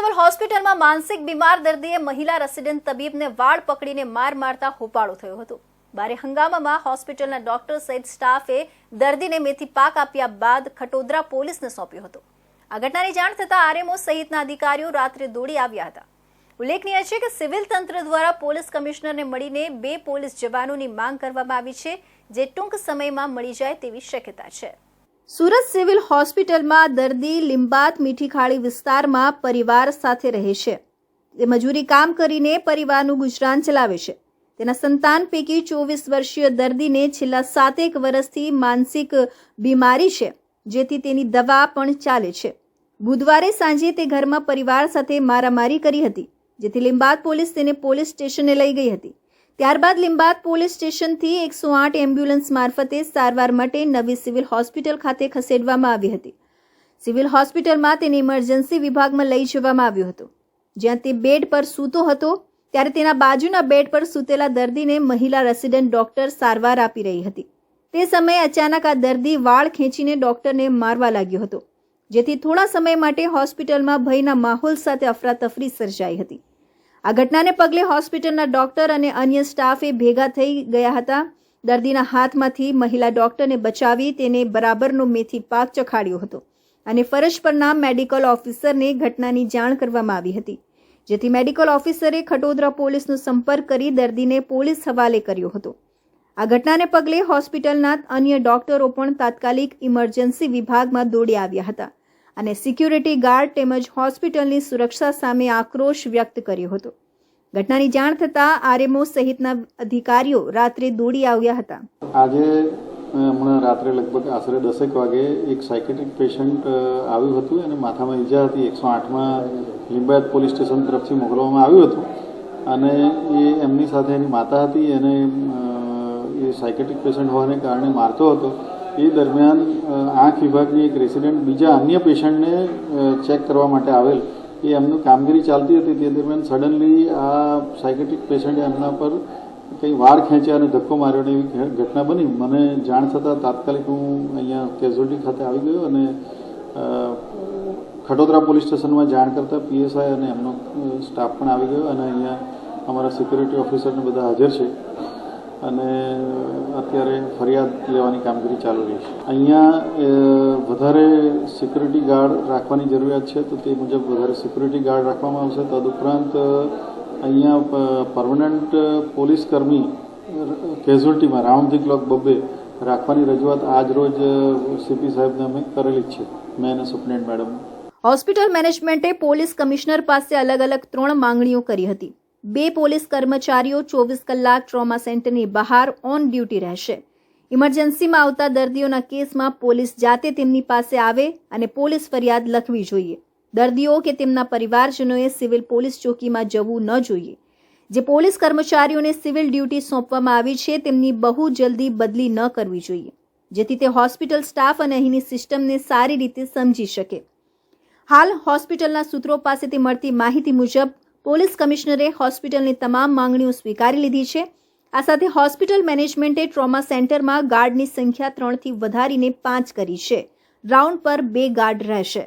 Civil હોસ્પિટલમાં માનસિક બીમાર દર્દીએ મહિલા રેસિડેન્ટ તબીબને વાળ પકડીને માર મારતા હોપાળો થયો હતો. ભારે હંગામામાં હોસ્પિટલના ડોક્ટર સહિત સ્ટાફે દર્દીને મેથી પાક આપ્યા બાદ ખટોદરા પોલીસને સોંપ્યો હતો. આ ઘટનાની જાણ થતાં આરએમઓ સહિતના અધિકારીઓ રાત્રે દોડી આવ્યા હતા. ઉલ્લેખનીય છે કે સિવિલ તંત્ર દ્વારા પોલીસ કમિશનરને મળીને બે પોલીસ જવાનોની માંગ કરવામાં આવી છે, જે ટૂંક સમયમાં મળી જાય તેવી શક્યતા છે. સુરત સિવિલ હોસ્પિટલમાં દર્દી લિંબાત મીઠીખાળી વિસ્તારમાં પરિવાર સાથે રહે છે. તે મજૂરી કામ કરીને પરિવારનું ગુજરાન ચલાવે છે. તેના સંતાન પૈકી ચોવીસ વર્ષીય દર્દીને છેલ્લા સાતેક વર્ષથી માનસિક બીમારી છે, જેથી તેની દવા પણ ચાલે છે. બુધવારે સાંજે તે ઘરમાં પરિવાર સાથે મારામારી કરી હતી, જેથી લિંબાત પોલીસ તેને પોલીસ સ્ટેશને લઈ ગઈ હતી. ત્યારબાદ લિંબાદ પોલીસ સ્ટેશનથી એકસો આઠ એમ્બ્યુલન્સ મારફતે સારવાર માટે નવી સિવિલ હોસ્પિટલ ખાતે ખસેડવામાં આવી હતી. સિવિલ હોસ્પિટલમાં તેને ઇમરજન્સી વિભાગમાં લઈ જવામાં આવ્યો હતો. જ્યાં તે બેડ પર સૂતો હતો, ત્યારે તેના બાજુના બેડ પર સૂતેલા દર્દીને મહિલા રેસિડેન્ટ ડોક્ટર સારવાર આપી રહી હતી. તે સમયે અચાનક આ દર્દી વાળ ખેંચીને ડોક્ટરને મારવા લાગ્યો હતો, જેથી થોડા સમય માટે હોસ્પિટલમાં ભયના માહોલ સાથે અફરાતફરી સર્જાઈ હતી. આ ઘટનાને પગલે હોસ્પિટલના ડોક્ટર અને અન્ય સ્ટાફે ભેગા થઈ ગયા હતા. દર્દીના હાથમાંથી મહિલા ડોક્ટરને બચાવી તેને બરાબરનો મેથી પાક ચખાડ્યો હતો અને ફરજ પરના મેડિકલ ઓફિસરને ઘટનાની જાણ કરવામાં આવી હતી. જેથી મેડિકલ ઓફિસરે ખટોદરા પોલીસનો સંપર્ક કરી દર્દીને પોલીસ હવાલે કર્યો હતો. આ ઘટનાને પગલે હોસ્પિટલના અન્ય ડોક્ટરો પણ તાત્કાલિક ઇમરજન્સી વિભાગમાં દોડી આવ્યા હતા. અને સિક્યુરિટી ગાર્ડ તેમજ હોસ્પિટલની સુરક્ષા સામે આક્રોશ વ્યક્ત કર્યો હતો. ઘટનાની જાણ થતાં આરએમઓ સહિતના અધિકારીઓ રાત્રે દોડી આવ્યા હતા. આજે હમણાં રાત્રે લગભગ આશરે દસેક વાગે એક સાયકેટ્રિક પેશન્ટ આવ્યું હતું અને માથામાં ઈજા હતી. એકસો આઠમાં લિંબાયત પોલીસ સ્ટેશન તરફથી મોકલવામાં આવ્યું હતું. અને એ એમની સાથે એની માતા હતી. અને એ સાયકેટ્રિક પેશન્ટ હોવાને કારણે મારતો હતો. એ દરમિયાન આંખ વિભાગની એક રેસિડેન્ટ બીજા અન્ય પેશન્ટને ચેક કરવા માટે આવેલ. એ એમનું કામગીરી ચાલતી હતી. તે દરમિયાન સડનલી આ સાયકેટ્રિક પેશન્ટે એમના પર કંઈ વાળ ખેંચ્યા અને ધક્કો માર્યો એવી ઘટના બની. મને જાણ થતાં તાત્કાલિક હું અહીંયા કેઝ્યુઅલ્ટી ખાતે આવી ગયો અને ખડોદરા પોલીસ સ્ટેશનમાં જાણ કરતાં પીએસઆઈ અને એમનો સ્ટાફ પણ આવી ગયો અને અહીંયા અમારા સિક્યુરિટી ઓફિસરને બધા હાજર છે. અને અત્યારે ફરિયાદ લેવાની કામગીરી ચાલુ રહી છે. અહીંયા વધારે સિક્યુરિટી ગાર્ડ રાખવાની જરૂરિયાત છે તો તે મુજબ વધારે સિક્યુરિટી ગાર્ડ રાખવામાં આવશે. તદુપરાંત અહીંયા પરમનન્ટ પોલીસ કર્મી કેઝ્યુઅલ્ટીમાં રાઉન્ડ ધી ક્લોક બબ્બે રાખવાની રજૂઆત આજ રોજ સીપી સાહેબને અમે કરેલી છે. મેં અને સુપ્રિન્ટ મેડમ. હોસ્પિટલ મેનેજમેન્ટે પોલીસ કમિશનર પાસે અલગ અલગ ત્રણ માંગણીઓ કરી હતી. બે પોલીસ કર્મચારીઓ ચોવીસ કલાક ટ્રોમા સેન્ટરની બહાર ઓન ડ્યુટી રહેશે. ઇમરજન્સીમાં આવતા દર્દીઓના કેસમાં પોલીસ જાતે તેમની પાસે આવે અને પોલીસ ફરિયાદ લખવી જોઈએ. દર્દીઓ કે તેમના પરિવારજનોએ સિવિલ પોલીસ ચોકીમાં જવું ન જોઈએ. જે પોલીસ કર્મચારીઓને સિવિલ ડ્યુટી સોંપવામાં આવી છે, તેમની બહુ જલ્દી બદલી ન કરવી જોઈએ, જેથી તે હોસ્પિટલ સ્ટાફ અને અહીંની સિસ્ટમને સારી રીતે સમજી શકે. હાલ હોસ્પિટલના સૂત્રો પાસેથી મળતી માહિતી મુજબ પોલીસ કમિશનરે હોસ્પિટલની તમામ માંગણીઓ સ્વીકારી લીધી છે. આ સાથે હોસ્પિટલ મેનેજમેન્ટે ટ્રોમા સેન્ટરમાં ગાર્ડની સંખ્યા ત્રણથી વધારીને પાંચ કરી છે. રાઉન્ડ પર બે ગાર્ડ રહેશે.